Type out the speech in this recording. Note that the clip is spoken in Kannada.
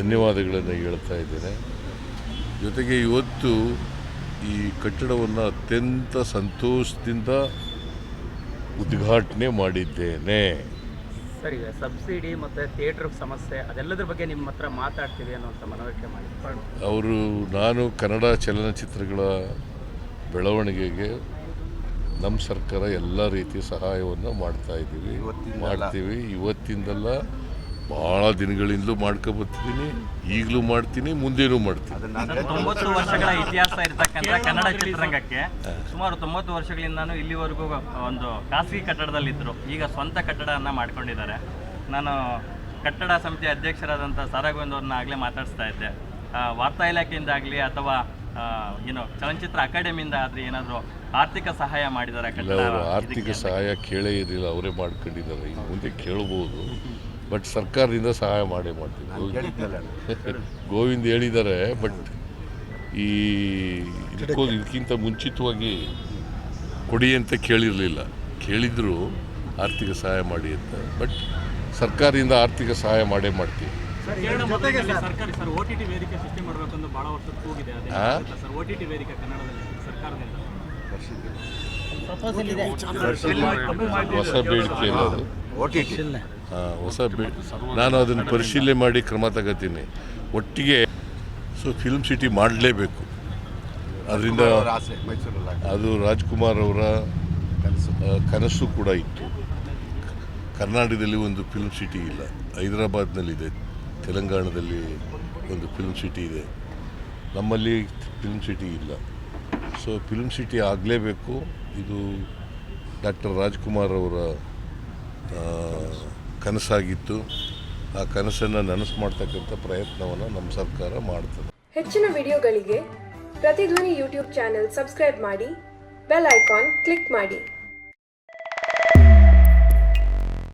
ಧನ್ಯವಾದಗಳನ್ನು ಹೇಳ್ತಾ ಇದ್ದೇನೆ. ಜೊತೆಗೆ ಇವತ್ತು ಈ ಕಟ್ಟಡವನ್ನು ಅತ್ಯಂತ ಸಂತೋಷದಿಂದ ಉದ್ಘಾಟನೆ ಮಾಡಿದ್ದೇನೆ. ಸರಿ ಈಗ ಸಬ್ಸಿಡಿ ಮತ್ತು ಥಿಯೇಟ್ರ್ ಸಮಸ್ಯೆ ಅದೆಲ್ಲದರ ಬಗ್ಗೆ ನಿಮ್ಮ ಹತ್ರ ಮಾತಾಡ್ತೀವಿ ಅನ್ನೋಂಥ ಮನವರಿಕೆ ಮಾಡಿ. ಅವರು ನಾನು ಕನ್ನಡ ಚಲನಚಿತ್ರಗಳ ಬೆಳವಣಿಗೆಗೆ ನಮ್ಮ ಸರ್ಕಾರ ಎಲ್ಲ ರೀತಿಯ ಸಹಾಯವನ್ನು ಮಾಡ್ತಾ ಇದ್ದೀವಿ. ಮಾಡ್ತೀವಿ. ಇವತ್ತಿಂದಲ್ಲ ಭಾಳ ದಿನಗಳಿಂದಲೂ ಮಾಡ್ಕೊಬರ್ತಿದ್ದೀನಿ ಈಗಲೂ ಮಾಡ್ತೀನಿ ಮುಂದೇನೂ ಮಾಡ್ತೀನಿ. ತೊಂಬತ್ತು ವರ್ಷಗಳ ಇತಿಹಾಸ ಇರತಕ್ಕಂಥ ಕನ್ನಡ ಚಿತ್ರರಂಗಕ್ಕೆ ಸುಮಾರು ತೊಂಬತ್ತು ವರ್ಷಗಳಿಂದನೂ ಇಲ್ಲಿವರೆಗೂ ಒಂದು ಖಾಸಗಿ ಕಟ್ಟಡದಲ್ಲಿದ್ದರು. ಈಗ ಸ್ವಂತ ಕಟ್ಟಡವನ್ನು ಮಾಡ್ಕೊಂಡಿದ್ದಾರೆ. ನಾನು ಕಟ್ಟಡ ಸಮಿತಿ ಅಧ್ಯಕ್ಷರಾದಂಥ ಸಾರಾಗೋವಿಂದ್ ಅವ್ರನ್ನ ಆಗಲೇ ಮಾತಾಡಿಸ್ತಾ ಇದ್ದೆ. ವಾರ್ತಾ ಇಲಾಖೆಯಿಂದಾಗಲಿ ಅಥವಾ ಏನೋ ಚಲನಚಿತ್ರ ಅಕಾಡೆಮಿಯಿಂದ ಆದರೆ ಏನಾದರೂ ಆರ್ಥಿಕ ಸಹಾಯ ಮಾಡಿದ್ದಾರೆ ಆರ್ಥಿಕ ಸಹಾಯ ಕೇಳೇ ಇರಲಿಲ್ಲ ಅವರೇ ಮಾಡ್ಕೊಂಡಿದ್ದಾರೆ. ಈಗ ಮುಂದೆ ಕೇಳ್ಬೋದು. ಬಟ್ ಸರ್ಕಾರದಿಂದ ಸಹಾಯ ಮಾಡಿ ಮಾಡ್ತೀವಿ. ಗೋವಿಂದ್- ಗೋವಿಂದ್ ಹೇಳಿದ್ದಾರೆ ಬಟ್ ಈ ಇದಕ್ಕೋ. ಇದಕ್ಕಿಂತ ಮುಂಚಿತವಾಗಿ ಕೊಡಿ ಅಂತ ಕೇಳಿರಲಿಲ್ಲ. ಕೇಳಿದ್ರು ಆರ್ಥಿಕ ಸಹಾಯ ಮಾಡಿ ಅಂತ. ಬಟ್ ಸರ್ಕಾರದಿಂದ ಆರ್ಥಿಕ ಸಹಾಯ ಮಾಡೇ ಮಾಡ್ತೀವಿ. ಸರ್ ಓ ಟಿ ಟಿ ವೇದಿಕೆ ಸೃಷ್ಟಿ ಮಾಡಬೇಕು ಅಂತ ಬಹಳ ವರ್ಷದ ಕೂಗಿದೆ. ಅದೇ ಸರ್ ಓ ಟಿ ಟಿ ವೇದಿಕೆ ಕನ್ನಡದಲ್ಲಿ ಸರ್ಕಾರದಿಂದ. ಹೊಸ ಬೇಡಿಕೆ ಇಲ್ಲ ಹೊಸ ಬಿ ನಾನು ಅದನ್ನು ಪರಿಶೀಲನೆ ಮಾಡಿ ಕ್ರಮ ತಗೋತೀನಿ. ಒಟ್ಟಿಗೆ ಸೊ ಫಿಲ್ಮ್ ಸಿಟಿ ಮಾಡಲೇಬೇಕು. ಅದರಿಂದ ಅದು ರಾಜ್ಕುಮಾರ್ ಅವರ ಕನಸು. ಕೂಡ ಇತ್ತು. ಕರ್ನಾಟಕದಲ್ಲಿ ಒಂದು ಫಿಲ್ಮ್ ಸಿಟಿ ಇಲ್ಲ. ಹೈದರಾಬಾದ್ನಲ್ಲಿದೆ. ತೆಲಂಗಾಣದಲ್ಲಿ ಒಂದು ಫಿಲ್ಮ್ ಸಿಟಿ ಇದೆ. ನಮ್ಮಲ್ಲಿ ಫಿಲ್ಮ್ ಸಿಟಿ ಇಲ್ಲ. ಸೊ ಫಿಲ್ಮ್ ಸಿಟಿ ಆಗಲೇಬೇಕು. ಇದು ಡಾಕ್ಟರ್ ರಾಜ್ಕುಮಾರ್ ಅವರ ಕನಸಾಗಿತ್ತು. ಆ ಕನಸನ್ನು ನನಸು ಮಾಡ್ತಕ್ಕಂಥ ಪ್ರಯತ್ನವನ್ನು ನಮ್ಮ ಸರ್ಕಾರ ಮಾಡ್ತದೆ. ಹೆಚ್ಚಿನ ವಿಡಿಯೋಗಳಿಗೆ ಪ್ರತಿಧ್ವನಿ ಯೂಟ್ಯೂಬ್ ಚಾನೆಲ್ ಸಬ್ಸ್ಕ್ರೈಬ್ ಮಾಡಿ, ಬೆಲ್ ಐಕಾನ್ ಕ್ಲಿಕ್ ಮಾಡಿ.